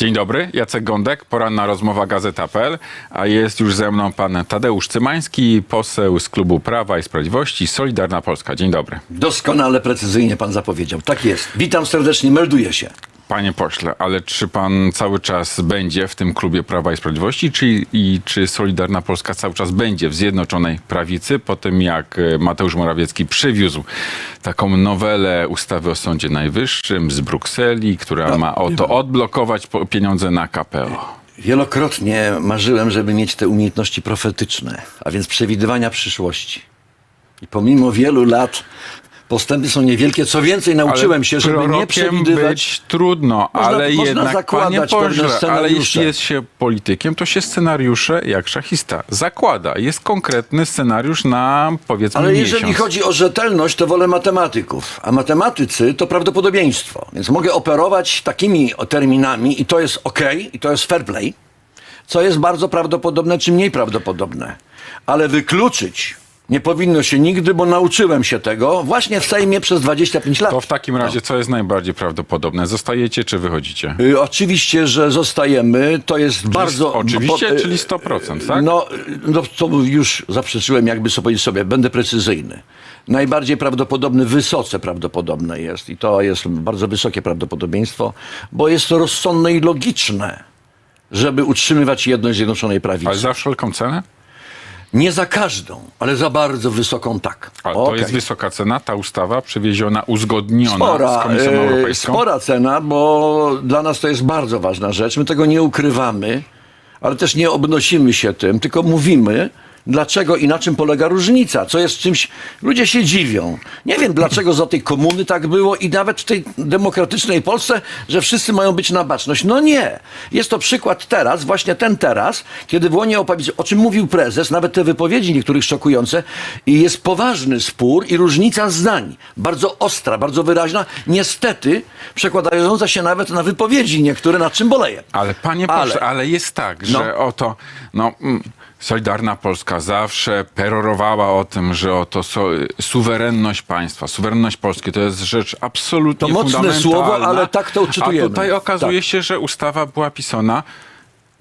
Dzień dobry, Jacek Gądek, poranna rozmowa Gazeta.pl, a jest już ze mną pan Tadeusz Cymański, poseł z Klubu Prawa i Sprawiedliwości, Solidarna Polska. Dzień dobry. Doskonale, precyzyjnie pan zapowiedział. Tak jest. Witam serdecznie, melduję się. Panie pośle, ale czy pan cały czas będzie w tym Klubie Prawa i Sprawiedliwości, czy, i czy Solidarna Polska cały czas będzie w Zjednoczonej Prawicy, po tym jak e, Mateusz Morawiecki przywiózł taką nowelę ustawy o Sądzie Najwyższym z Brukseli, która ma oto odblokować pieniądze na KPO? Wielokrotnie marzyłem, żeby mieć te umiejętności profetyczne, a więc przewidywania przyszłości. I pomimo wielu lat postępy są niewielkie. Co więcej, nauczyłem się, żeby nie przewidywać. być trudno, Można- ale można jednak, panie pośle, ale jeśli jest się politykiem, to się scenariusze jak szachista zakłada. Jest konkretny scenariusz na powiedzmy Ale miesiąc. jeżeli chodzi o rzetelność, to wolę matematyków. A matematycy to prawdopodobieństwo. Więc mogę operować takimi terminami i to jest ok, i to jest fair play, co jest bardzo prawdopodobne czy mniej prawdopodobne. Ale wykluczyć nie powinno się nigdy, bo nauczyłem się tego właśnie w Sejmie przez 25 lat. To w takim razie co jest najbardziej prawdopodobne? Zostajecie czy wychodzicie? Y, Oczywiście, że zostajemy. To jest bardzo. oczywiście, bo- y, czyli 100%, tak? No, no to już zaprzeczyłem, jakby sobie powiedzieć sobie, będę precyzyjny. Najbardziej prawdopodobny, wysoce prawdopodobne jest i to jest bardzo wysokie prawdopodobieństwo, bo jest to rozsądne i logiczne, żeby utrzymywać jedność Zjednoczonej Prawicy. Ale za wszelką cenę? Nie za każdą, ale za bardzo wysoką tak. A to Okej. jest wysoka cena, ta ustawa przewieziona, uzgodniona z Komisją e, Europejską? spora cena, bo dla nas to jest bardzo ważna rzecz. My tego nie ukrywamy, ale też nie obnosimy się tym, tylko mówimy, dlaczego i na czym polega różnica, co jest czymś. Ludzie się dziwią. Nie wiem, dlaczego za tej komuny tak było i nawet w tej demokratycznej Polsce, że wszyscy mają być na baczność. No nie. Jest to przykład teraz, właśnie ten teraz, kiedy w łonie opowiedzi, o czym mówił prezes, nawet te wypowiedzi niektórych szokujące, i jest poważny spór i różnica zdań. Bardzo ostra, bardzo wyraźna, niestety przekładająca się nawet na wypowiedzi niektóre, nad czym boleję. Ale panie pośle, ale, jest tak, że No. oto, no, mm, Solidarna Polska zawsze perorowała o tym, że oto so, suwerenność państwa, suwerenność Polski to jest rzecz absolutnie To mocne słowo, ale tak to odczytujemy. A tutaj okazuje Tak. się, że ustawa była pisana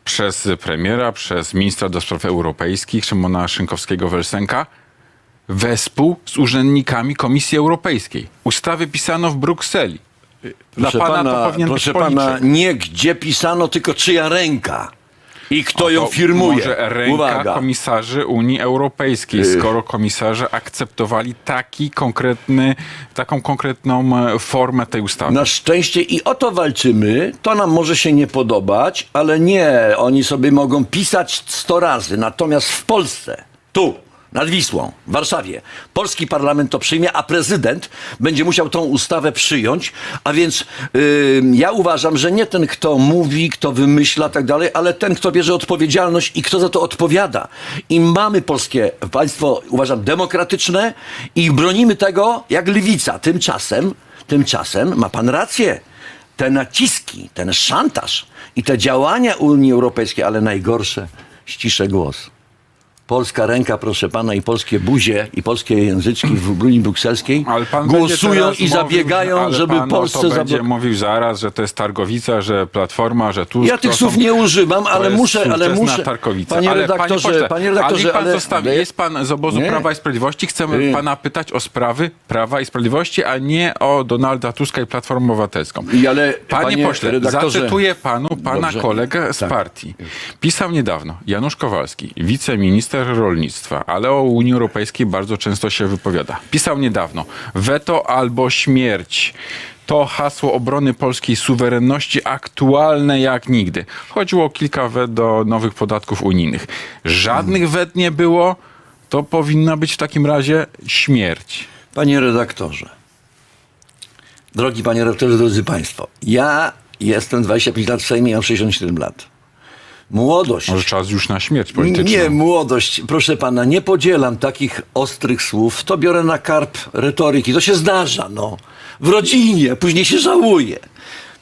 przez premiera, przez ministra do spraw europejskich, Szymona Szynkowskiego-Welsenka, wespół z urzędnikami Komisji Europejskiej. Ustawy pisano w Brukseli. Dla Proszę pana, to pana, powinien proszę być policzek. pana, nie gdzie pisano, tylko czyja ręka. I kto ją firmuje. Może ręka Uwaga. komisarzy Unii Europejskiej, skoro komisarze akceptowali taki konkretny, taką konkretną e, formę tej ustawy. Na szczęście i o to walczymy. To nam może się nie podobać, ale nie, oni sobie mogą pisać 100 razy. Natomiast w Polsce, tu, nad Wisłą, w Warszawie, polski parlament to przyjmie, a prezydent będzie musiał tą ustawę przyjąć. A więc yy, ja uważam, że nie ten, kto mówi, kto wymyśla, tak dalej, ale ten, kto bierze odpowiedzialność i kto za to odpowiada. I mamy polskie państwo, uważam, demokratyczne i bronimy tego jak lewica. Tymczasem, tymczasem ma pan rację te naciski, ten szantaż i te działania Unii Europejskiej, ale najgorsze, ściszę głos. Polska ręka, proszę pana, i polskie buzie, i polskie języczki w Unii Brukselskiej Ale głosują i mówił, zabiegają, ale żeby pan Polsce to będzie mówił zaraz, że to jest Targowica, że Platforma, że Tusk. Ja tych słów są- nie używam, ale muszę, ale muszę. Targowica. Panie ale, redaktorze, panie, pośle, panie ale redaktorze, niech pan ale- zostawi, ale- jest pan z obozu Nie. Prawa i Sprawiedliwości, chcemy Nie. pana pytać o sprawy Prawa i Sprawiedliwości, a nie o Donalda Tuska i Platformę Obywatelską. I ale, Panie, panie pośle, redaktorze- zacytuję panu pana Dobrze. kolegę z Tak. partii. Pisał niedawno Janusz Kowalski, wiceminister rolnictwa, ale o Unii Europejskiej bardzo często się wypowiada. Pisał niedawno, weto albo śmierć. To hasło obrony polskiej suwerenności aktualne jak nigdy. Chodziło o kilka wet do nowych podatków unijnych. Żadnych wet nie było, to powinna być w takim razie śmierć. Panie redaktorze, drogi panie redaktorze, drodzy państwo, ja jestem 25 lat w Sejmie, mam 67 lat. Młodość. Może czas już na śmierć polityczną. Nie, młodość. Proszę pana, nie podzielam takich ostrych słów. To biorę na karp retoryki. To się zdarza, no. W rodzinie, później się żałuje.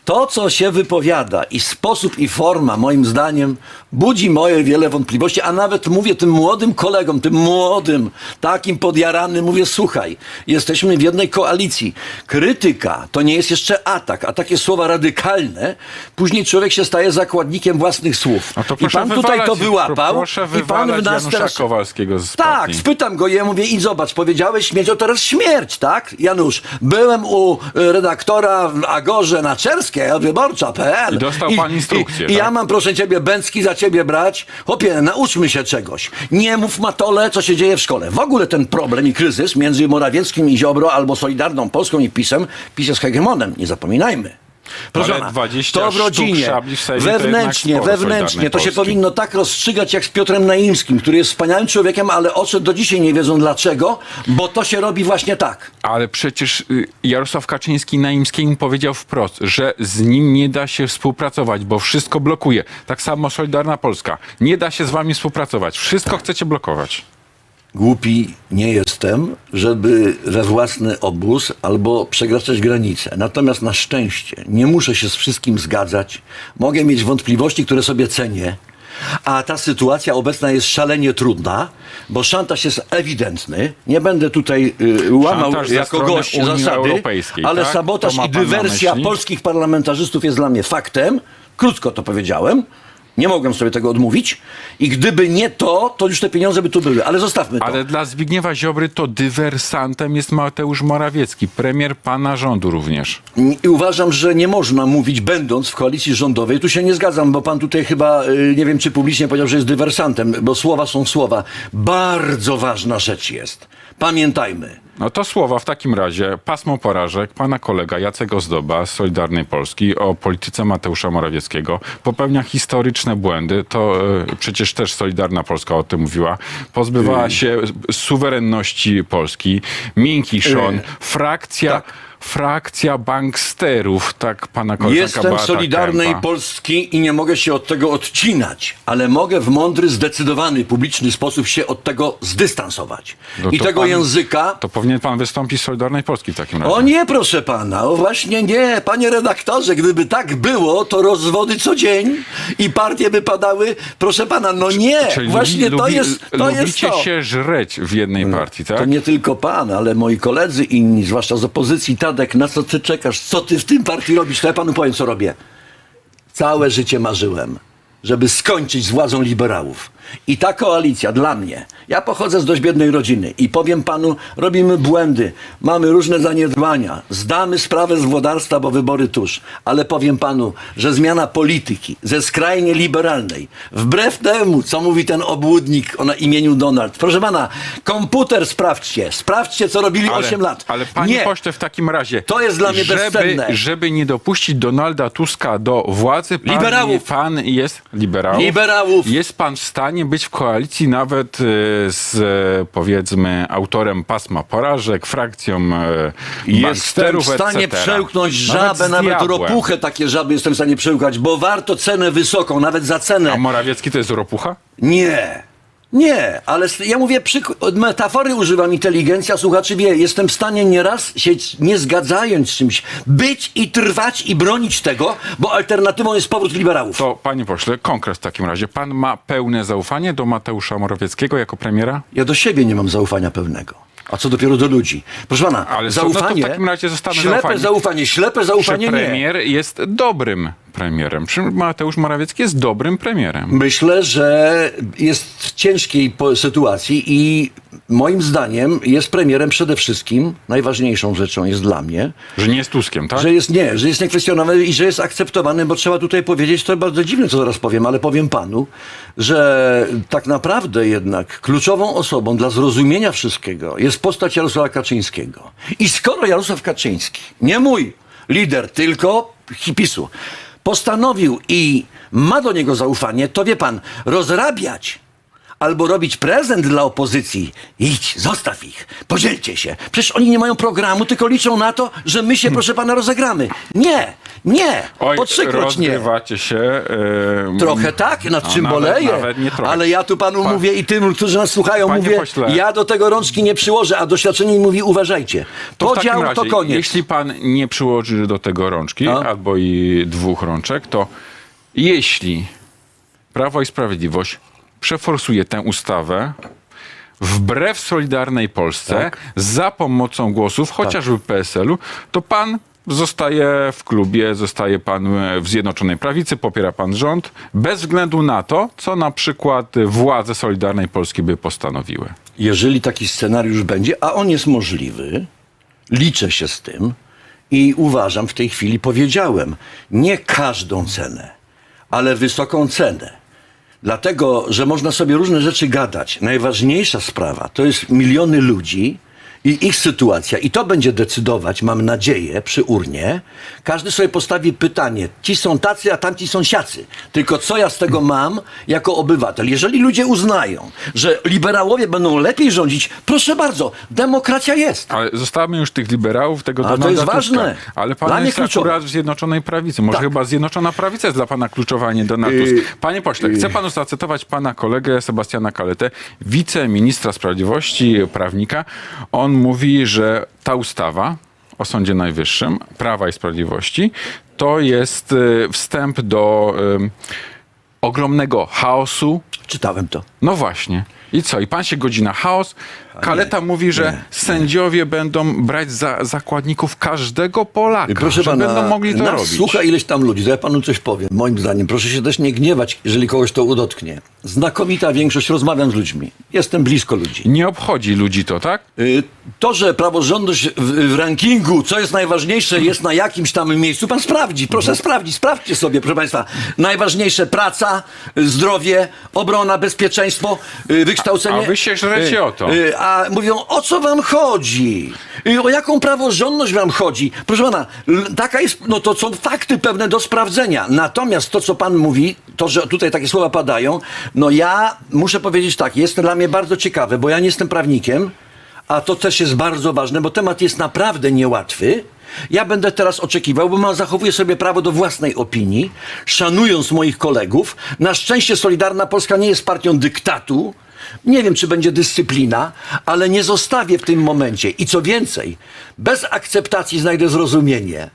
To, co się wypowiada i sposób i forma, moim zdaniem, budzi moje wiele wątpliwości, a nawet mówię tym młodym kolegom, tym młodym, takim podjaranym, mówię, słuchaj, jesteśmy w jednej koalicji. Krytyka to nie jest jeszcze atak, a takie słowa radykalne, później człowiek się staje zakładnikiem własnych słów. No to I pan tutaj to wyłapał i pan w nas teraz... Kowalskiego z Tak, partii. spytam go, ja mówię, i zobacz, powiedziałeś śmierć, o teraz śmierć, tak? Janusz, byłem u redaktora w Agorze na Czerskiej, wyborcza.pl. I dostał pan instrukcję, I, i ja tak? mam, proszę ciebie, Bęcki za ciebie brać. Chłopie, nauczmy się czegoś. Nie mów matole, co się dzieje w szkole. W ogóle ten problem i kryzys między Morawieckim i Ziobro albo Solidarną Polską i PiSem, PiS jest hegemonem, nie zapominajmy. Proszę Ale pana, 20 to w rodzinie, szabli w Sejmie to wewnętrznie, wewnętrznie, to się Polski. powinno tak rozstrzygać jak z Piotrem Naimskim, który jest wspaniałym człowiekiem, ale odszedł do dzisiaj nie wiedzą dlaczego, bo to się robi właśnie tak. Ale przecież y, Jarosław Kaczyński Naimskiemu powiedział wprost, że z nim nie da się współpracować, bo wszystko blokuje. Tak samo Solidarna Polska. Nie da się z wami współpracować. Wszystko chcecie blokować. Głupi nie jestem, żeby we własny obóz albo przekraczać granice. Natomiast na szczęście nie muszę się z wszystkim zgadzać. Mogę mieć wątpliwości, które sobie cenię. A ta sytuacja obecna jest szalenie trudna, bo szantaż jest ewidentny. Nie będę tutaj y, łamał Szantaż jako gość Unii zasady, ale tak? sabotaż i dywersja polskich parlamentarzystów jest dla mnie faktem. Krótko to powiedziałem. Nie mogłem sobie tego odmówić. I gdyby nie to, to już te pieniądze by tu były. Ale zostawmy to. Ale dla Zbigniewa Ziobry to dywersantem jest Mateusz Morawiecki, premier pana rządu również. I uważam, że nie można mówić, będąc w koalicji rządowej, tu się nie zgadzam, bo pan tutaj chyba, y, nie wiem czy publicznie powiedział, że jest dywersantem, bo słowa są słowa. Bardzo ważna rzecz jest. Pamiętajmy. No to słowa w takim razie, pasmo porażek, pana kolega Jacek Ozdoba z Solidarnej Polski o polityce Mateusza Morawieckiego. Popełnia historyczne błędy, to e, przecież też Solidarna Polska o tym mówiła, pozbywała się suwerenności Polski, miękki szon, frakcja, tak. Frakcja banksterów, tak pana koleżanka Jestem Beata Solidarnej Kępa. Polski i nie mogę się od tego odcinać, ale mogę w mądry, zdecydowany, publiczny sposób się od tego zdystansować. No I to tego pan- języka To powinien pan wystąpić z Solidarnej Polski w takim razie. O nie, proszę pana, o właśnie nie, panie redaktorze, gdyby tak było, to rozwody co dzień i partie by padały, proszę pana, no nie, Czyli właśnie lubi, to jest to. Jest lubicie to. się żreć w jednej partii, tak? To nie tylko pan, ale moi koledzy inni, zwłaszcza z opozycji, Na co ty czekasz, co ty w tym partii robisz, to ja panu powiem, co robię. Całe życie marzyłem, żeby skończyć z władzą liberałów. I ta koalicja dla mnie, ja pochodzę z dość biednej rodziny i powiem panu, robimy błędy, mamy różne zaniedbania, zdamy sprawę z włodarstwa, bo wybory tuż, ale powiem panu, że zmiana polityki ze skrajnie liberalnej, wbrew temu, co mówi ten obłudnik o na imieniu Donald, proszę pana, komputer sprawdźcie, sprawdźcie, co robili 8 lat. Ale panie Nie. pośle, w takim razie. To jest dla mnie żeby, bezcenne. Żeby nie dopuścić Donalda Tuska do władzy, pan, Liberałów. pan jest liberałów. Liberałów. Jest pan w stanie być w koalicji nawet e, z e, powiedzmy autorem pasma porażek, frakcją e, Jestem w stanie etc. przełknąć żabę, nawet, diabłem. ropuchę takie żaby jestem w stanie przełkać, bo warto cenę wysoką, nawet za cenę. A Morawiecki to jest ropucha? Nie. Nie, ale ja mówię, metafory używam, inteligencja słuchaczy wie, jestem w stanie nieraz się nie zgadzając z czymś, być i trwać i bronić tego, bo alternatywą jest powrót liberałów. To panie pośle, konkret w takim razie. Pan ma pełne zaufanie do Mateusza Morawieckiego jako premiera? Ja do siebie nie mam zaufania pełnego. A co dopiero do ludzi. Proszę pana, Ale co- no to w zaufanie, takim razie ślepe zaufani. zaufanie, ślepe zaufanie nie. premier jest dobrym premierem? Czy Mateusz Morawiecki jest dobrym premierem? Myślę, że jest w ciężkiej sytuacji i moim zdaniem jest premierem przede wszystkim, najważniejszą rzeczą jest dla mnie, Że nie jest Tuskiem, tak? że jest nie, że jest niekwestionowany i że jest akceptowany, bo trzeba tutaj powiedzieć, to bardzo dziwne, co zaraz powiem, ale powiem panu, że tak naprawdę jednak kluczową osobą dla zrozumienia wszystkiego jest postać Jarosława Kaczyńskiego. I skoro Jarosław Kaczyński, nie mój lider, tylko PiSu, postanowił i ma do niego zaufanie, to wie pan, rozrabiać albo robić prezent dla opozycji. Idź, zostaw ich, podzielcie się. Przecież oni nie mają programu, tylko liczą na to, że my się, proszę pana, rozegramy. Nie, nie, Oj, po trzykroć nie. rozgrywacie się. e, Trochę tak, nad a czym nawet- boleję. Nawet nie trochę. Ale ja tu panu Pa- mówię i tym, którzy nas słuchają, Panie mówię, pośle. ja do tego rączki nie przyłożę, a doświadczenie mi mówi, uważajcie. To w takim Podział razie, to koniec. jeśli pan nie przyłoży do tego rączki, No. albo i dwóch rączek, to jeśli Prawo i Sprawiedliwość przeforsuje tę ustawę wbrew Solidarnej Polsce, Tak. za pomocą głosów chociażby PSL-u, to pan zostaje w klubie, zostaje pan e, w Zjednoczonej Prawicy, popiera pan rząd, bez względu na to, co na przykład władze Solidarnej Polski by postanowiły. Jeżeli taki scenariusz będzie, a on jest możliwy, liczę się z tym i uważam w tej chwili, powiedziałem, nie każdą cenę, ale wysoką cenę. Dlatego, że można sobie różne rzeczy gadać. Najważniejsza sprawa to jest miliony ludzi i ich sytuacja. I to będzie decydować, mam nadzieję, przy urnie. Każdy sobie postawi pytanie. Ci są tacy, a tamci są siacy. Tylko co ja z tego mam jako obywatel? Jeżeli ludzie uznają, że liberałowie będą lepiej rządzić, proszę bardzo, demokracja jest. Ale zostawmy już tych liberałów, tego Ale to Donalda jest Tuska. ważne. Ale pan Dla mnie jest kluczowe. akurat w Zjednoczonej Prawicy. Może Tak. chyba Zjednoczona Prawica jest dla pana kluczowa, a nie Donald Yy, Tusk. Panie pośle, chcę panu zacytować pana kolegę Sebastiana Kaletę, wiceministra sprawiedliwości, prawnika. On mówi, że ta ustawa o Sądzie Najwyższym, Prawa i Sprawiedliwości, to jest y, wstęp do y, ogromnego chaosu, Czytałem to. no właśnie. I co? I pan się godzi na chaos? Kaleta mówi, że nie, sędziowie będą brać za zakładników każdego Polaka, Proszę że pana, będą mogli to nas robić. słucha ileś tam ludzi, to ja panu coś powiem. Moim zdaniem, proszę się też nie gniewać, jeżeli kogoś to udotknie. Znakomita większość, rozmawiam z ludźmi. Jestem blisko ludzi. Nie obchodzi ludzi to, tak? Y, To, że praworządność w, w rankingu, co jest najważniejsze, jest na jakimś tam miejscu, pan sprawdzi, proszę Mhm. sprawdzić, sprawdźcie sobie, proszę państwa. Najważniejsze praca, zdrowie, obrona, bezpieczeństwo, y, wykształcenie. A wy się żrecie Y, o to. y, A mówią, o co wam chodzi? Y, O jaką praworządność wam chodzi? Proszę pana, taka jest, no to są fakty pewne do sprawdzenia. Natomiast to, co pan mówi, to, że tutaj takie słowa padają, no ja muszę powiedzieć tak, jest dla mnie bardzo ciekawe, bo ja nie jestem prawnikiem, a to też jest bardzo ważne, bo temat jest naprawdę niełatwy. Ja będę teraz oczekiwał, bo mam, zachowuję sobie prawo do własnej opinii, szanując moich kolegów. Na szczęście Solidarna Polska nie jest partią dyktatu. Nie wiem, czy będzie dyscyplina, ale nie zostawię w tym momencie. I co więcej, bez akceptacji znajdę zrozumienie.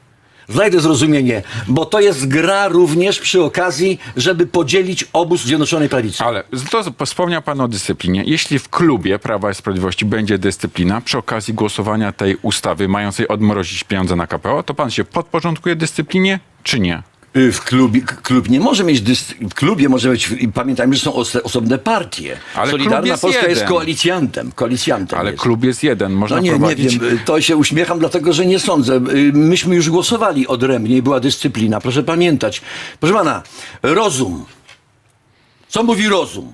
Znajdę zrozumienie, bo to jest gra również przy okazji, żeby podzielić obóz Zjednoczonej Prawicy. Ale to wspomniał pan o dyscyplinie. Jeśli w klubie Prawa i Sprawiedliwości będzie dyscyplina przy okazji głosowania tej ustawy mającej odmrozić pieniądze na KPO, to pan się podporządkuje dyscyplinie, czy nie? Y, W klubie, klub nie może mieć, dys, w klubie może być, pamiętajmy, że są ose, osobne partie. Ale klub Solidarna jest Polska jest jeden. koalicjantem, koalicjantem Ale jest. klub jest jeden, można No nie, nie prowadzić... wiem, y, to się uśmiecham, dlatego że nie sądzę. Y, Myśmy już głosowali odrębnie i była dyscyplina, proszę pamiętać. Proszę pana, rozum. Co mówi rozum?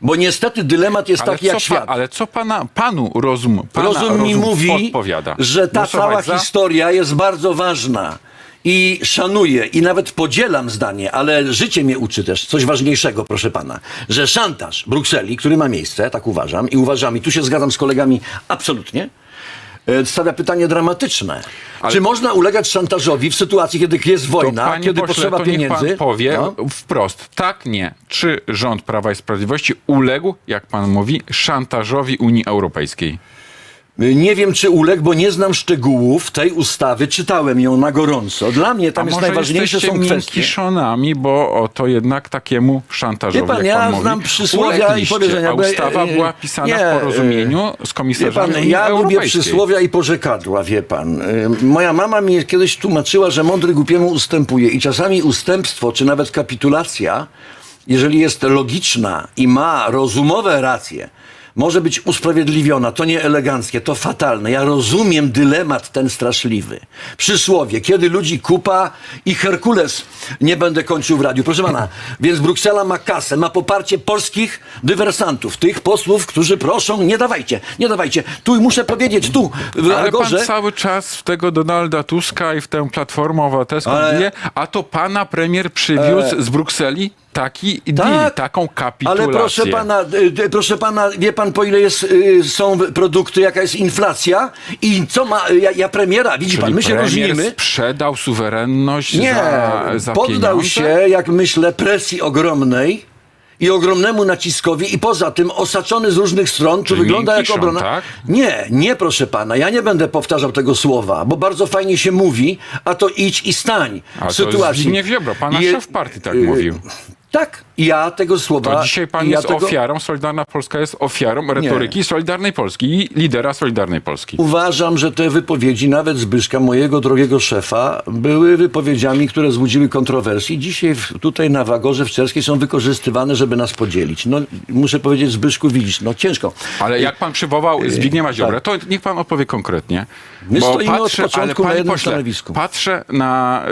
Bo niestety dylemat jest taki jak co, świat. pa, ale co pana, panu rozum, pana Rozum mi mówi, podpowiada? że ta Głosować cała za? historia jest bardzo ważna. I szanuję, i nawet podzielam zdanie, ale życie mnie uczy też coś ważniejszego, proszę pana, że szantaż Brukseli, który ma miejsce, tak uważam, i uważam, i tu się zgadzam z kolegami absolutnie, e, stawia pytanie dramatyczne. Ale- Czy można ulegać szantażowi w sytuacji, kiedy jest To, wojna, panie kiedy pośle, potrzeba to niech pieniędzy? pan powie No. wprost, tak, nie. Czy rząd Prawa i Sprawiedliwości uległ, jak pan mówi, szantażowi Unii Europejskiej? Nie wiem, czy uległ, bo nie znam szczegółów tej ustawy. Czytałem ją na gorąco. Dla mnie tam A jest najważniejsze są kwestie. miękiszonami, bo to jednak takiemu szantażowi, Wie pan, jak pan ja mówi, znam przysłowia i powiedzenia, A bo- ustawa e, była pisana nie, w porozumieniu z Wie komisarzami pan, Unii ja lubię Europejskiej. przysłowia i porzekadła, wie pan. Y, Moja mama mi kiedyś tłumaczyła, że mądry głupiemu ustępuje i czasami ustępstwo, czy nawet kapitulacja, jeżeli jest logiczna i ma rozumowe racje, może być usprawiedliwiona. To nie eleganckie, to fatalne. Ja rozumiem dylemat ten straszliwy. Przysłowie, kiedy ludzi kupa i Herkules nie będę kończył w radiu. Proszę pana, więc Bruksela ma kasę, ma poparcie polskich dywersantów, tych posłów, którzy proszą, nie dawajcie, nie dawajcie. Tu muszę powiedzieć, tu w Ale pan Agorze, cały czas w tego Donalda Tuska i w tę Platformę Obywatelską Ale- bije, a to pana premier przywiózł z Brukseli taki Tak, deal, taką kapitulację. Ale proszę pana, y, y, proszę pana, wie pan po ile jest, y, są produkty, jaka jest inflacja i co ma, ja, ja premiera, widzi Czyli pan, my się różnimy. sprzedał suwerenność Nie, za, za poddał pieniądze? się, jak myślę, presji ogromnej i ogromnemu naciskowi i poza tym osaczony z różnych stron, Czyli wygląda jak obrona. tak? Nie, nie proszę pana, ja nie będę powtarzał tego słowa, bo bardzo fajnie się mówi, a to idź i stań A w to sytuacji. Zbigniew Ziobro, pana Je- szef partii tak mówił. Tak, ja tego słowa... To dzisiaj pan ja jest tego... ofiarą, Solidarna Polska jest ofiarą retoryki Solidarnej Polski i lidera Solidarnej Polski. Uważam, że te wypowiedzi, nawet Zbyszka, mojego drogiego szefa, były wypowiedziami, które wzbudziły kontrowersji. Dzisiaj w, tutaj na Wagorze w Czerskiej są wykorzystywane, żeby nas podzielić. No, muszę powiedzieć, Zbyszku, widzisz, no ciężko. Ale jak pan przywołał Zbigniewa Ziobrę, to niech pan opowie konkretnie. tak. My stoimy od początku ale na jednym pośle, stanowisku. Patrzę na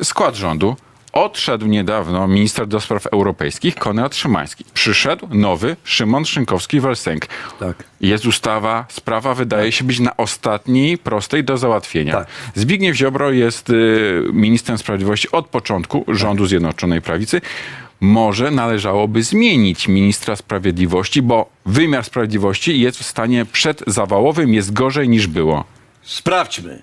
y, skład rządu. Odszedł niedawno minister do spraw europejskich Konrad Szymański. Przyszedł nowy Szymon Szynkowski-Welsenk. Tak. Jest ustawa, sprawa wydaje się być na ostatniej, prostej do załatwienia. Tak. Zbigniew Ziobro jest y, ministrem sprawiedliwości od początku rządu Zjednoczonej Prawicy. Może należałoby zmienić ministra sprawiedliwości, bo wymiar sprawiedliwości jest w stanie przedzawałowym, jest gorzej niż było. Sprawdźmy.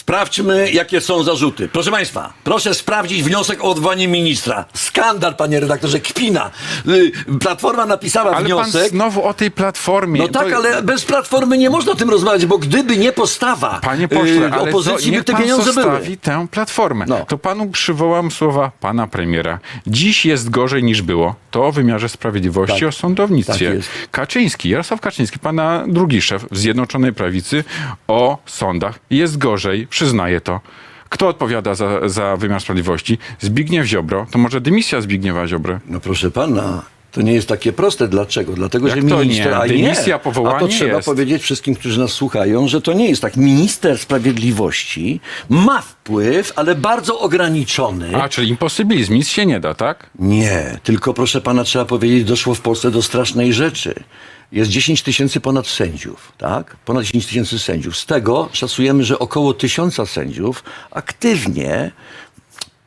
Sprawdźmy, jakie są zarzuty. Proszę Państwa, proszę sprawdzić wniosek o odwołanie ministra. Skandal, panie redaktorze, kpina. Y, Platforma napisała Ale wniosek. pan znowu o tej platformie. No tak, To- ale bez platformy nie można o tym rozmawiać, bo gdyby nie postawa Panie pośle, y, ale opozycji, to, by te pan pieniądze były. tę platformę. No. To panu przywołam słowa pana premiera. Dziś jest gorzej niż było. To o wymiarze sprawiedliwości, Tak. o sądownictwie. Tak. Kaczyński, Jarosław Kaczyński, pana drugi szef w Zjednoczonej Prawicy o sądach. Jest gorzej, przyznaje to. Kto odpowiada za, za wymiar sprawiedliwości? Zbigniew Ziobro. To może dymisja Zbigniewa Ziobry? No proszę pana, to nie jest takie proste. Dlaczego? Dlatego, Jak że to minister... nie? A Dymisja, A powołanie to trzeba jest. powiedzieć wszystkim, którzy nas słuchają, że to nie jest tak. Minister Sprawiedliwości ma wpływ, ale bardzo ograniczony. A, czyli imposybilizm. Nic się nie da, tak? Nie, tylko proszę pana, trzeba powiedzieć, doszło w Polsce do strasznej rzeczy. Jest 10 tysięcy ponad sędziów, tak? Ponad 10 tysięcy sędziów. Z tego szacujemy, że około tysiąca sędziów aktywnie,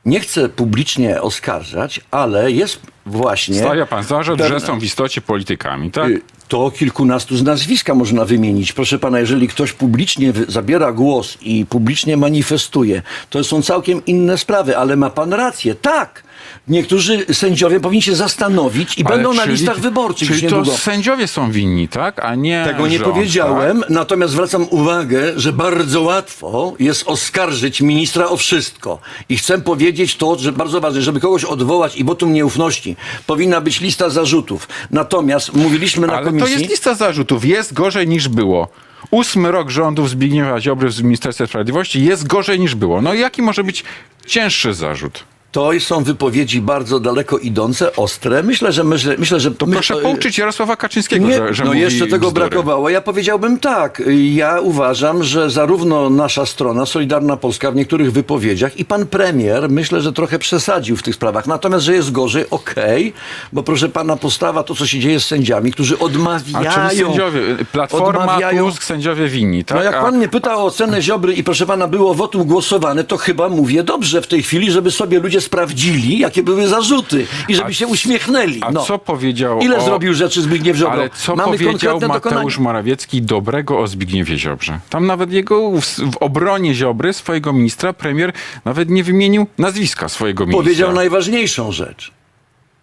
nie chcę publicznie oskarżać, ale jest właśnie... Stawia pan zarzut, że są w istocie politykami, tak? Y, To kilkunastu z nazwiska można wymienić. Proszę pana, jeżeli ktoś publicznie zabiera głos i publicznie manifestuje, to są całkiem inne sprawy, ale ma pan rację. Tak, niektórzy sędziowie powinni się zastanowić i Ale będą na czyli- listach wyborczych Czyli to niedługo. sędziowie są winni, tak? A nie Tego nie rząd, powiedziałem, natomiast zwracam uwagę, że bardzo łatwo jest oskarżyć ministra o wszystko. I chcę powiedzieć to, że bardzo ważne, żeby kogoś odwołać i wotum nieufności, powinna być lista zarzutów. Natomiast mówiliśmy na Tak? Ale komisji... to jest lista zarzutów. Jest gorzej niż było. Ósmy rok rządów Zbigniewa Ziobry w Ministerstwie Sprawiedliwości jest gorzej niż było. No i jaki może być cięższy zarzut? To są wypowiedzi bardzo daleko idące, ostre. Myślę, że myślę, myślę że To proszę pouczyć Jarosława Kaczyńskiego, Nie, że, że no jeszcze tego bzdury. brakowało. Ja powiedziałbym tak. Ja uważam, że zarówno nasza strona, Solidarna Polska w niektórych wypowiedziach i pan premier, myślę, że trochę przesadził w tych sprawach. Natomiast, że jest gorzej, okej, bo proszę pana postawa, to co się dzieje z sędziami, którzy A odmawiają. czyli sędziowie, Platforma, odmawiają- Tusk, sędziowie winni, tak? No jak A- pan mnie pyta o ocenę Ziobry i proszę pana było wotum głosowane, to chyba mówię dobrze w tej chwili, żeby sobie ludzie sprawdzili, jakie były zarzuty i żeby A się uśmiechnęli. A no. co powiedział Ile o... zrobił rzeczy Zbigniew Ziobro? Ale co Mamy powiedział Mateusz. Morawiecki dobrego o Zbigniewie Ziobrze? Tam nawet jego w, w obronie Ziobry, swojego ministra, premier nawet nie wymienił nazwiska swojego ministra. Powiedział najważniejszą rzecz.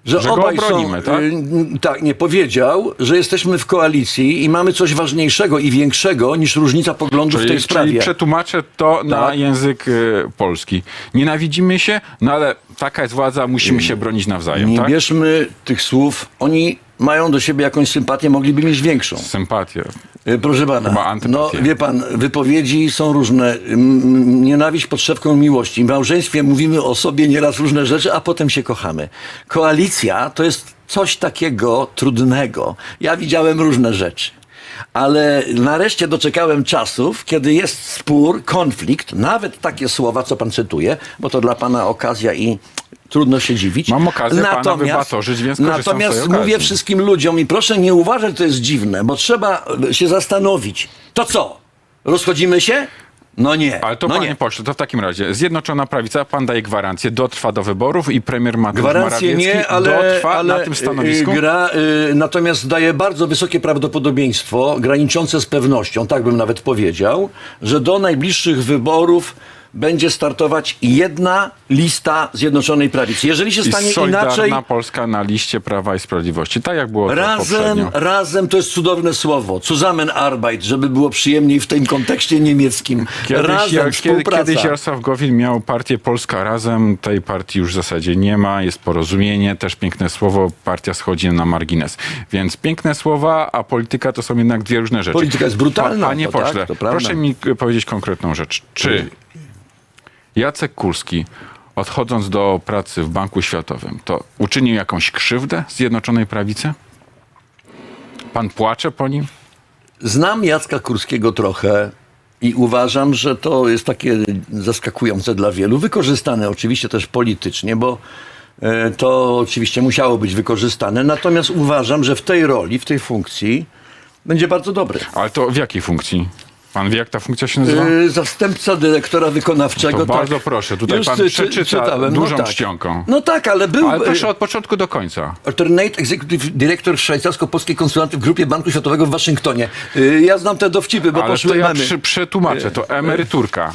Że, Że obaj obronimy, są, tak? y, tak, nie powiedział, że jesteśmy w koalicji i mamy coś ważniejszego i większego niż różnica poglądów w Czyli, tej sprawie. czyli przetłumaczę to na Tak. język y, polski. Nienawidzimy się, no ale taka jest władza, musimy się bronić nawzajem, Nie tak? bierzmy tych słów. Oni mają do siebie jakąś sympatię, mogliby mieć większą. Sympatię. Y, Proszę pana, no wie pan, wypowiedzi są różne. Nienawiść podszewką miłości. W małżeństwie mówimy o sobie nieraz różne rzeczy, a potem się kochamy. Koalicja to jest coś takiego trudnego. Ja widziałem różne rzeczy. Ale nareszcie doczekałem czasów, kiedy jest spór, konflikt, nawet takie słowa, co pan cytuje, bo to dla pana okazja i trudno się dziwić. Mam okazję pana wybatorzyć, więc Natomiast mówię wszystkim ludziom i proszę nie uważać, że to jest dziwne, bo trzeba się zastanowić. To co? Rozchodzimy się? No nie. Ale to no panie nie. pośle, to w takim razie Zjednoczona Prawica, pan daje gwarancję, dotrwa do wyborów i premier Mateusz Gwarancje Morawiecki nie, ale, dotrwa ale na tym stanowisku? y, gra, y, natomiast daje bardzo wysokie prawdopodobieństwo, graniczące z pewnością, tak bym nawet powiedział, że do najbliższych wyborów będzie startować jedna lista Zjednoczonej Prawicy. Jeżeli się I stanie inaczej, Polska na liście Prawa i Sprawiedliwości, tak jak było to razem, razem to jest cudowne słowo. Zusammenarbeit, żeby było przyjemniej w tym kontekście niemieckim. Kiedyś, razem, ja, współpraca. kiedyś Jarosław Gowin miał partię Polska Razem, tej partii już w zasadzie nie ma, jest porozumienie, też piękne słowo, partia schodzi na margines. Więc piękne słowa, a polityka to są jednak dwie różne rzeczy. Polityka jest brutalna, Panie to tak, pośle, to prawda. proszę mi y, powiedzieć konkretną rzecz. Czy Jacek Kurski, odchodząc do pracy w Banku Światowym, to uczynił jakąś krzywdę Zjednoczonej Prawicy? Pan płacze po nim? Znam Jacka Kurskiego trochę i uważam, że to jest takie zaskakujące dla wielu. Wykorzystane oczywiście też politycznie, bo e, to oczywiście musiało być wykorzystane. Natomiast uważam, że w tej roli, w tej funkcji będzie bardzo dobry. Ale to w jakiej funkcji? Pan wie, jak ta funkcja się nazywa? E, Zastępca dyrektora wykonawczego. To tak. bardzo proszę, tutaj pan czy- przeczyta czytałem, dużą tak. czcionką. No tak, ale był... Ale proszę od początku do końca. Alternate Executive Director szwajcarsko-polskiej konsulaty w Grupie Banku Światowego w Waszyngtonie. Y, Ja znam te dowcipy, bo Ale poszły to ja memy. przy, przetłumaczę, to emeryturka.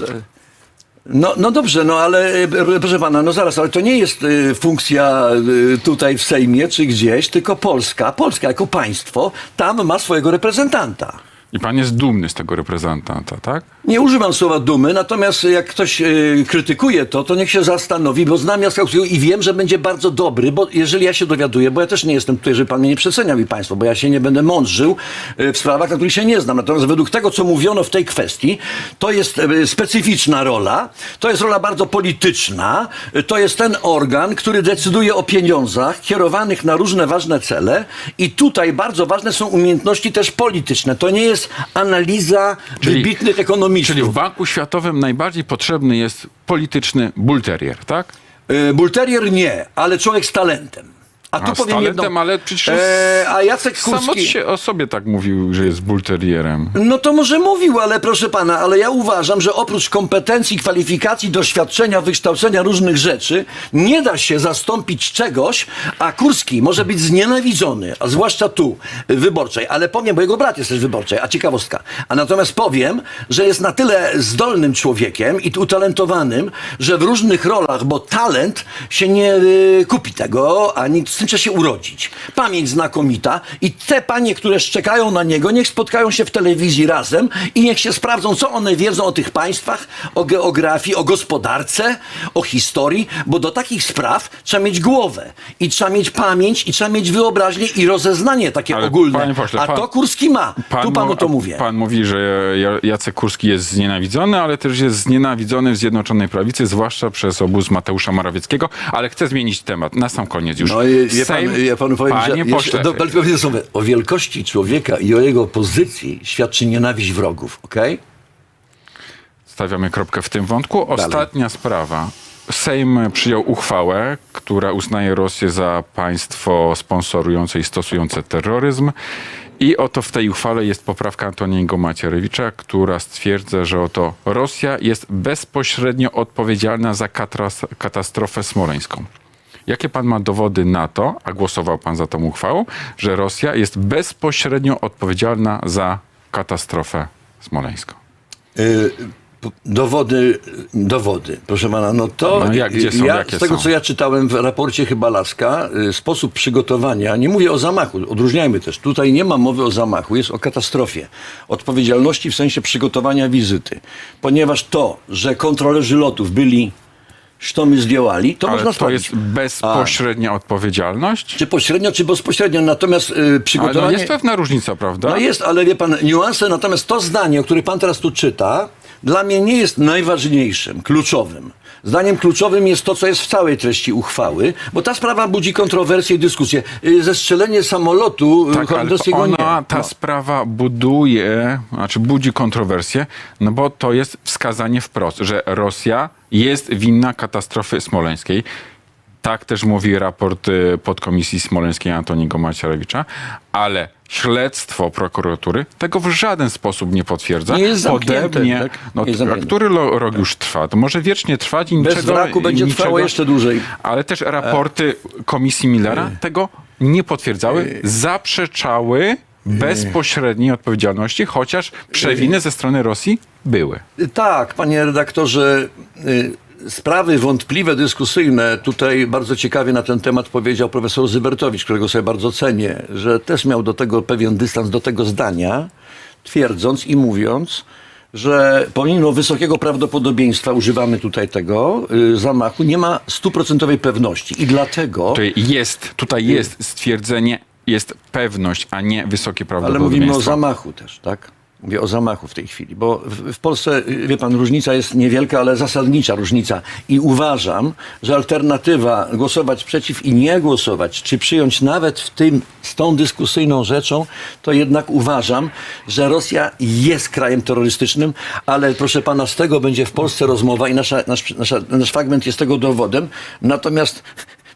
No, no dobrze, no ale proszę pana, no zaraz, ale to nie jest e, funkcja e, tutaj w Sejmie czy gdzieś, tylko Polska, Polska jako państwo, tam ma swojego reprezentanta. I pan jest dumny z tego reprezentanta, tak? Nie używam słowa dumy, natomiast jak ktoś e, krytykuje to, to niech się zastanowi, bo znam Jacka Kurskiego i wiem, że będzie bardzo dobry, bo jeżeli ja się dowiaduję, bo ja też nie jestem tutaj, żeby pan mnie nie przeceniał i państwo, bo ja się nie będę mądrzył e, w sprawach, na których się nie znam. Natomiast według tego, co mówiono w tej kwestii, to jest e, specyficzna rola, to jest rola bardzo polityczna, e, to jest ten organ, który decyduje o pieniądzach kierowanych na różne ważne cele i tutaj bardzo ważne są umiejętności też polityczne. To nie jest analiza Czyli- wybitnych ekonomistów. Czyli w Banku Światowym najbardziej potrzebny jest polityczny bulterier, tak? Y, Bulterier nie, ale człowiek z talentem. A tu powiem talentem, jedno. ale przecież E, a Jacek Kurski... się o sobie tak mówił, że jest bulterierem. No to może mówił, ale proszę pana, ale ja uważam, że oprócz kompetencji, kwalifikacji, doświadczenia, wykształcenia różnych rzeczy, nie da się zastąpić czegoś, a Kurski może być znienawidzony, a zwłaszcza tu, y, wyborczej, ale powiem, bo jego brat jest też wyborczej, a ciekawostka. A natomiast powiem, że jest na tyle zdolnym człowiekiem i utalentowanym, że w różnych rolach, bo talent się nie y, kupi tego, ani tym trzeba się urodzić. Pamięć znakomita i te panie, które szczekają na niego, niech spotkają się w telewizji razem i niech się sprawdzą, co one wiedzą o tych państwach, o geografii, o gospodarce, o historii, bo do takich spraw trzeba mieć głowę i trzeba mieć pamięć i trzeba mieć wyobraźnię i rozeznanie takie Ale, ogólne. panie pośle, A pan- to Kurski ma. tu panu to mówię. Pan mówi, że Ja- Jacek Kurski jest znienawidzony, ale też jest znienawidzony w Zjednoczonej Prawicy, zwłaszcza przez obóz Mateusza Morawieckiego, ale chcę zmienić temat. Na sam koniec już. No i wie pan, Sejm- ja panu powiem, Panie że jeszcze, do, powiem sobie, o wielkości człowieka i o jego pozycji świadczy nienawiść wrogów, okej? Stawiamy kropkę w tym wątku. Ostatnia sprawa. Sejm przyjął uchwałę, która uznaje Rosję za państwo sponsorujące i stosujące terroryzm. I oto w tej uchwale jest poprawka Antoniego Macierewicza, która stwierdza, że oto Rosja jest bezpośrednio odpowiedzialna za katastrofę smoleńską. Jakie pan ma dowody na to, a głosował pan za tą uchwałą, że Rosja jest bezpośrednio odpowiedzialna za katastrofę smoleńską? Y, Dowody, dowody, proszę pana, no to No jak, gdzie są, ja, z tego są? co ja czytałem w raporcie chyba Laska, y, sposób przygotowania, nie mówię o zamachu, odróżniajmy też, tutaj nie ma mowy o zamachu, jest o katastrofie, odpowiedzialności w sensie przygotowania wizyty, ponieważ to, że kontrolerzy lotów byli sztomy zdjęłali, to Ale można to sprawdzić. jest bezpośrednia odpowiedzialność? Czy pośrednio, czy bezpośrednio, natomiast y, Ale no jest pewna różnica, prawda? No jest, ale wie pan, niuanse, natomiast to zdanie, o którym pan teraz tu czyta, dla mnie nie jest najważniejszym, kluczowym. Zdaniem kluczowym jest to, co jest w całej treści uchwały, bo ta sprawa budzi kontrowersje i dyskusje. Y, Zestrzelenie samolotu tak, ale to holenderskiego ona, nie. ta No. sprawa buduje, znaczy budzi kontrowersję, no bo to jest wskazanie wprost, że Rosja jest winna katastrofy smoleńskiej. Tak też mówi raport y, podkomisji smoleńskiej Antoniego Macierewicza, ale śledztwo prokuratury tego w żaden sposób nie potwierdza. Nie jest Podobnie, tak? no, Nie jest a który rok już trwa? To może wiecznie trwać i Bez niczego... wraku będzie niczego, trwało jeszcze dłużej. Ale też raporty Komisji Millera tego nie potwierdzały, zaprzeczały bezpośredniej odpowiedzialności, chociaż przewiny ze strony Rosji były. Tak, panie redaktorze, y, sprawy wątpliwe, dyskusyjne. Tutaj bardzo ciekawie na ten temat powiedział profesor Zybertowicz, którego sobie bardzo cenię, że też miał do tego pewien dystans do tego zdania, twierdząc i mówiąc, że pomimo wysokiego prawdopodobieństwa, używamy tutaj tego y, zamachu, nie ma stuprocentowej pewności. I dlatego... Czyli jest, tutaj jest stwierdzenie, jest pewność, a nie wysokie Ale prawdopodobieństwo. mówimy o zamachu też, tak? Mówię o zamachu w tej chwili, bo w, w Polsce, y, wie pan, różnica jest niewielka, ale zasadnicza różnica. I uważam, że alternatywa głosować przeciw i nie głosować, czy przyjąć nawet w tym, z tą dyskusyjną rzeczą, to jednak uważam, że Rosja jest krajem terrorystycznym, ale proszę pana, z tego będzie w Polsce rozmowa i nasza, nasz, nasza, nasz fragment jest tego dowodem. Natomiast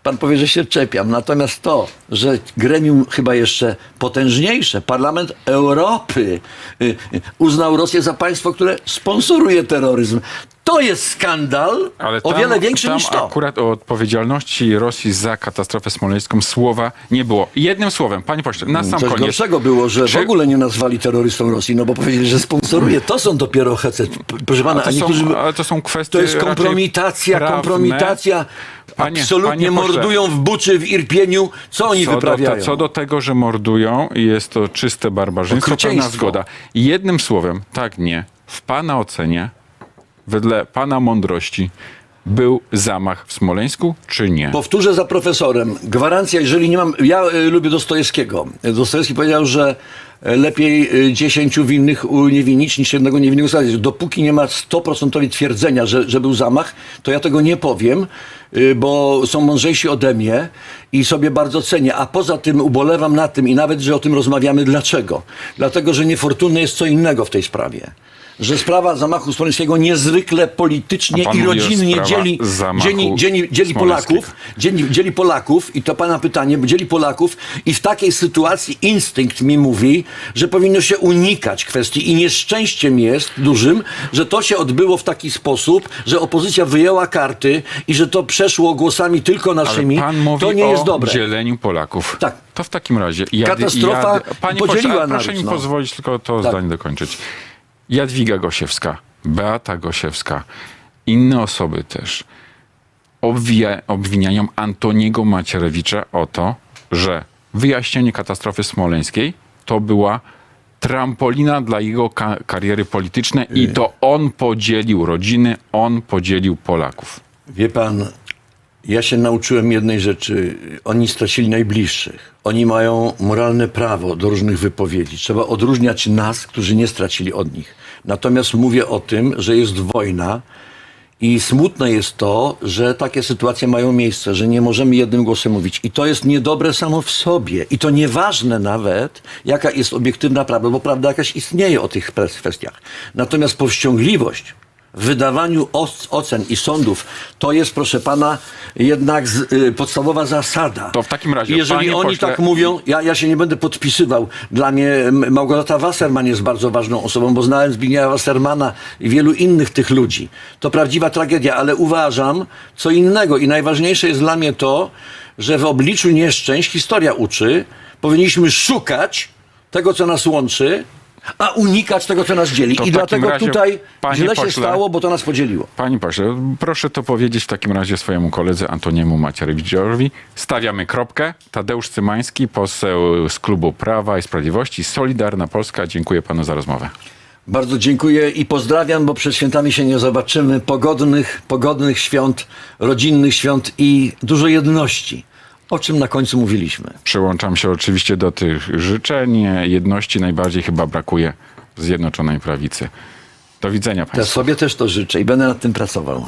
Pan powie, że się czepiam. Natomiast to, że gremium chyba jeszcze potężniejsze, Parlament Europy y, y, uznał Rosję za państwo, które sponsoruje terroryzm. To jest skandal Ale o tam- wiele większy tam niż to. akurat o odpowiedzialności Rosji za katastrofę smoleńską słowa nie było. Jednym słowem, panie pośle, na sam Coś koniec. gorszego było, że w Czy- ogóle nie nazwali terrorystą Rosji, no bo powiedzieli, że sponsoruje. To są dopiero hece. Proszę pana, to a są- niektórzy... ale to są kwestie To jest raczej kompromitacja, prawne. kompromitacja. Panie- Absolutnie panie pośle. mordują w Buczy, w Irpieniu. Co oni Co do, wyprawiają? te, co do tego, że mordują, jest to czyste barbarzyństwo, pełna Okrucieństwo. zgoda. Jednym słowem, tak, nie. W pana ocenie, wedle pana mądrości, był zamach w Smoleńsku, czy nie? Powtórzę za profesorem. Gwarancja, jeżeli nie mam. Ja y, lubię Dostojewskiego. Dostojewski powiedział, że e, lepiej y, 10 winnych uniewinnić niż jednego niewinnego skazić. Dopóki nie ma 100% twierdzenia, że, że był zamach, to ja tego nie powiem, y, bo są mądrzejsi ode mnie i sobie bardzo cenię. A poza tym ubolewam na tym i nawet, że o tym rozmawiamy. Dlaczego? Dlatego, że niefortunne jest co innego w tej sprawie. Że sprawa zamachu smoleńskiego niezwykle politycznie i rodzinnie dzieli, dzieli, dzieli, dzieli. Polaków dzieli, dzieli Polaków, i to pana pytanie, dzieli Polaków, i w takiej sytuacji instynkt mi mówi, że powinno się unikać kwestii. I nieszczęściem jest dużym, że to się odbyło w taki sposób, że opozycja wyjęła karty i że to przeszło głosami tylko Ale naszymi. pan mówi to nie o jest dobre. dzieleniu Polaków. Tak. To w takim razie... Jady, Katastrofa jady, panie pośle, podzieliła ale proszę mi no. pozwolić tylko to Tak. zdanie dokończyć. Jadwiga Gosiewska, Beata Gosiewska, inne osoby też obwija, obwiniają Antoniego Macierewicza o to, że wyjaśnienie katastrofy smoleńskiej to była trampolina dla jego ka- kariery politycznej i to on podzielił rodziny, on podzielił Polaków. Wie pan, ja się nauczyłem jednej rzeczy. Oni stracili najbliższych. Oni mają moralne prawo do różnych wypowiedzi. Trzeba odróżniać nas, którzy nie stracili od nich. Natomiast mówię o tym, że jest wojna i smutne jest to, że takie sytuacje mają miejsce, że nie możemy jednym głosem mówić. I to jest niedobre samo w sobie. I to nieważne nawet, jaka jest obiektywna prawda, bo prawda jakaś istnieje o tych kwestiach. Natomiast powściągliwość w wydawaniu oc- ocen i sądów, to jest, proszę pana, jednak z, y, podstawowa zasada. To w takim razie, jeżeli oni pośle- tak mówią, ja, ja się nie będę podpisywał. Dla mnie Małgorzata Wasserman jest bardzo ważną osobą, bo znałem Zbigniewa Wassermana i wielu innych tych ludzi. To prawdziwa tragedia, ale uważam co innego i najważniejsze jest dla mnie to, że w obliczu nieszczęść historia uczy, powinniśmy szukać tego, co nas łączy, a unikać tego, co nas dzieli. To w I takim dlatego razie, tutaj panie źle się pośle- stało, bo to nas podzieliło. Panie pośle, proszę to powiedzieć w takim razie swojemu koledze Antoniemu Macierewiczowi. Stawiamy kropkę. Tadeusz Cymański, poseł z klubu Prawa i Sprawiedliwości, Solidarna Polska. Dziękuję panu za rozmowę. Bardzo dziękuję i pozdrawiam, bo przed świętami się nie zobaczymy. Pogodnych, pogodnych świąt, rodzinnych świąt i dużo jedności. O czym na końcu mówiliśmy. Przyłączam się oczywiście do tych życzeń. Jedności najbardziej chyba brakuje w Zjednoczonej Prawicy. Do widzenia Ja państwu. sobie też to życzę i będę nad tym pracował.